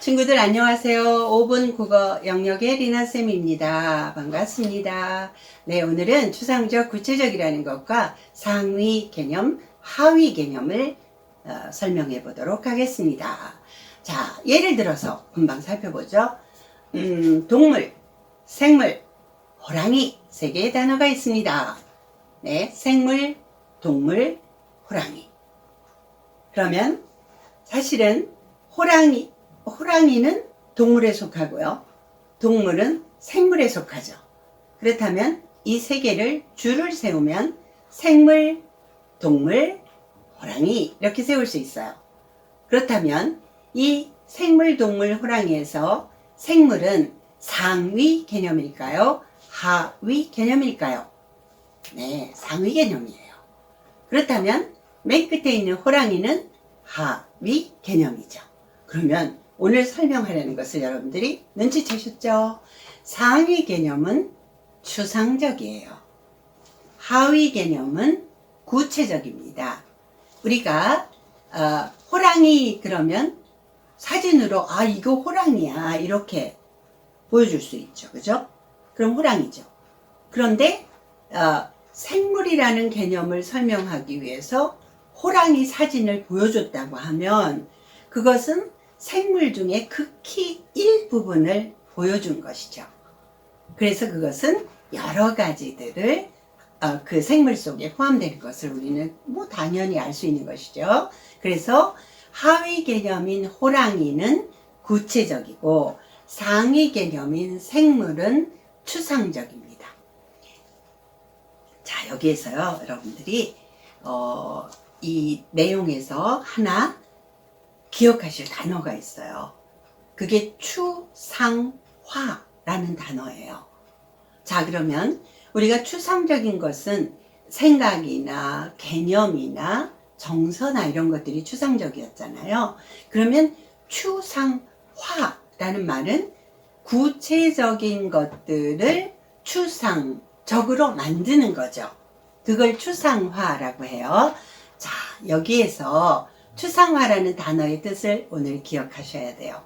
친구들 안녕하세요. 5분 국어 영역의 리나쌤입니다. 반갑습니다. 네, 오늘은 추상적 구체적이라는 것과 상위 개념, 하위 개념을 어, 설명해 보도록 하겠습니다. 자, 예를 들어서 금방 살펴보죠. 음, 동물, 생물, 호랑이 세 개의 단어가 있습니다. 네, 생물, 동물, 호랑이. 그러면 사실은 호랑이, 호랑이는 동물에 속하고요. 동물은 생물에 속하죠. 그렇다면 이 세 개를 줄을 세우면 생물, 동물, 호랑이 이렇게 세울 수 있어요. 그렇다면 이 생물, 동물, 호랑이에서 생물은 상위 개념일까요? 하위 개념일까요? 네, 상위 개념이에요. 그렇다면 맨 끝에 있는 호랑이는 하위 개념이죠. 그러면 오늘 설명하려는 것을 여러분들이 눈치채셨죠? 상위 개념은 추상적이에요. 하위 개념은 구체적입니다. 우리가 어, 호랑이 그러면 사진으로 아 이거 호랑이야 이렇게 보여줄 수 있죠. 그죠? 그럼 호랑이죠. 그런데 어, 생물이라는 개념을 설명하기 위해서 호랑이 사진을 보여줬다고 하면 그것은 생물 중에 극히 일부분을 보여준 것이죠. 그래서 그것은 여러 가지들을 어, 그 생물 속에 포함되는 것을 우리는 뭐 당연히 알 수 있는 것이죠. 그래서 하위 개념인 호랑이는 구체적이고 상위 개념인 생물은 추상적입니다. 자, 여기에서요, 여러분들이, 어, 이 내용에서 하나 기억하실 단어가 있어요. 그게 추상화라는 단어예요. 자, 그러면 우리가 추상적인 것은 생각이나 개념이나 정서나 이런 것들이 추상적이었잖아요. 그러면 추상화라는 말은 구체적인 것들을 추상적으로 만드는 거죠. 그걸 추상화라고 해요. 자, 여기에서 추상화라는 단어의 뜻을 오늘 기억하셔야 돼요.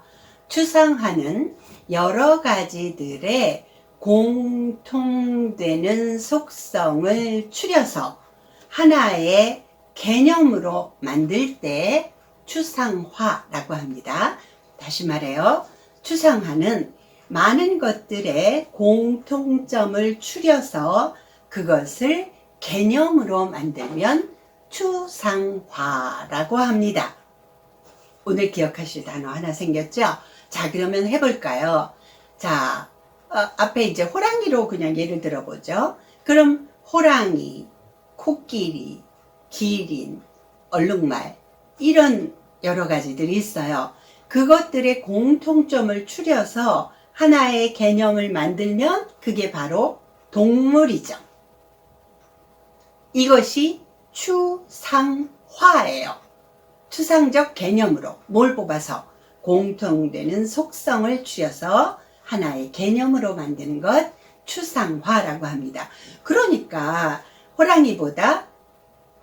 추상화는 여러 가지들의 공통되는 속성을 추려서 하나의 개념으로 만들 때 추상화라고 합니다. 다시 말해요. 추상화는 많은 것들의 공통점을 추려서 그것을 개념으로 만들면 추상화라고 합니다. 오늘 기억하실 단어 하나 생겼죠? 자, 그러면 해볼까요? 자, 어, 앞에 이제 호랑이로 그냥 예를 들어보죠. 그럼 호랑이, 코끼리, 기린, 얼룩말 이런 여러 가지들이 있어요. 그것들의 공통점을 추려서 하나의 개념을 만들면 그게 바로 동물이죠. 이것이 추상화예요. 추상적 개념으로 뭘 뽑아서 공통되는 속성을 추려서 하나의 개념으로 만드는 것 추상화라고 합니다. 그러니까 호랑이보다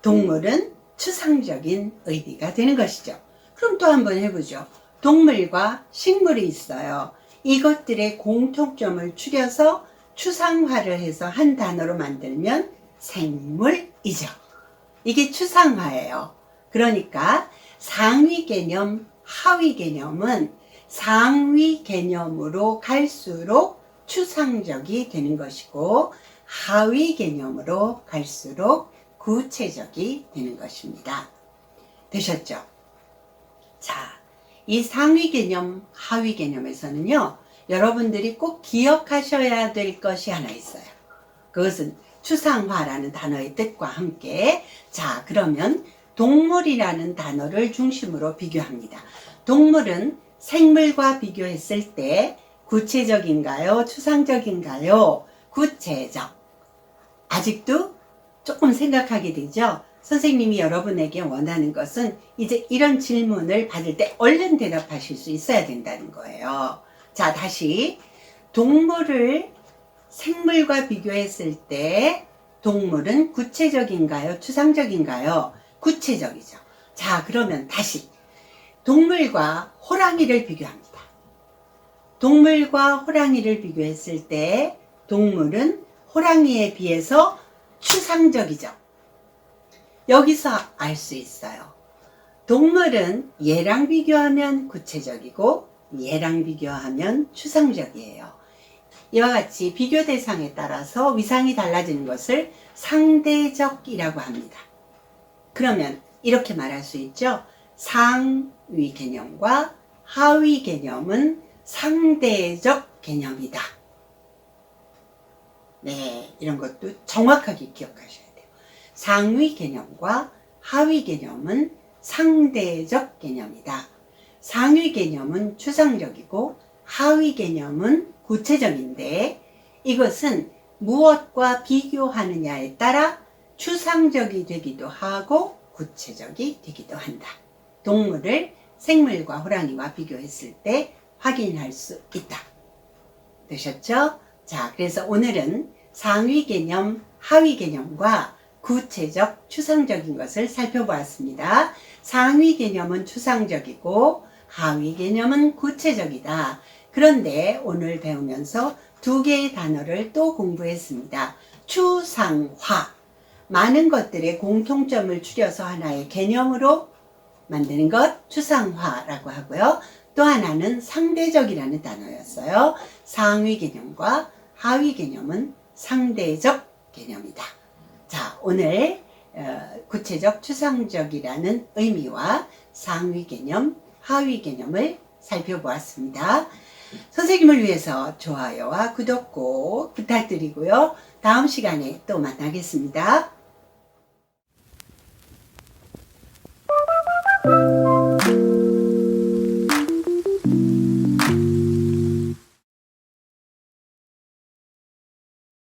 동물은 추상적인 의미가 되는 것이죠. 그럼 또 한번 해보죠. 동물과 식물이 있어요. 이것들의 공통점을 추려서 추상화를 해서 한 단어로 만들면 생물이죠. 이게 추상화예요. 그러니까 상위 개념, 하위 개념은 상위 개념으로 갈수록 추상적이 되는 것이고 하위 개념으로 갈수록 구체적이 되는 것입니다. 되셨죠? 자, 이 상위 개념, 하위 개념에서는요, 여러분들이 꼭 기억하셔야 될 것이 하나 있어요. 그것은 추상화라는 단어의 뜻과 함께, 자, 그러면 동물이라는 단어를 중심으로 비교합니다. 동물은 생물과 비교했을 때 구체적인가요? 추상적인가요? 구체적. 아직도 조금 생각하게 되죠? 선생님이 여러분에게 원하는 것은 이제 이런 질문을 받을 때 얼른 대답하실 수 있어야 된다는 거예요. 자, 다시. 동물을 생물과 비교했을 때 동물은 구체적인가요? 추상적인가요? 구체적이죠. 자, 그러면 다시 동물과 호랑이를 비교합니다. 동물과 호랑이를 비교했을 때 동물은 호랑이에 비해서 추상적이죠. 여기서 알 수 있어요. 동물은 얘랑 비교하면 구체적이고 얘랑 비교하면 추상적이에요. 이와 같이 비교 대상에 따라서 위상이 달라지는 것을 상대적이라고 합니다. 그러면 이렇게 말할 수 있죠. 상위 개념과 하위 개념은 상대적 개념이다. 네, 이런 것도 정확하게 기억하셔야 돼요. 상위 개념과 하위 개념은 상대적 개념이다. 상위 개념은 추상적이고 하위 개념은 구체적인데 이것은 무엇과 비교하느냐에 따라 추상적이 되기도 하고 구체적이 되기도 한다. 동물을 생물과 호랑이와 비교했을 때 확인할 수 있다. 되셨죠? 자, 그래서 오늘은 상위 개념, 하위 개념과 구체적, 추상적인 것을 살펴보았습니다. 상위 개념은 추상적이고 하위 개념은 구체적이다. 그런데 오늘 배우면서 두 개의 단어를 또 공부했습니다. 추상화. 많은 것들의 공통점을 추려서 하나의 개념으로 만드는 것, 추상화라고 하고요. 또 하나는 상대적이라는 단어였어요. 상위 개념과 하위 개념은 상대적 개념이다. 자, 오늘 어, 구체적 추상적이라는 의미와 상위 개념, 하위 개념을 살펴보았습니다. 선생님을 위해서 좋아요와 구독 꼭 부탁드리고요. 다음 시간에 또 만나겠습니다.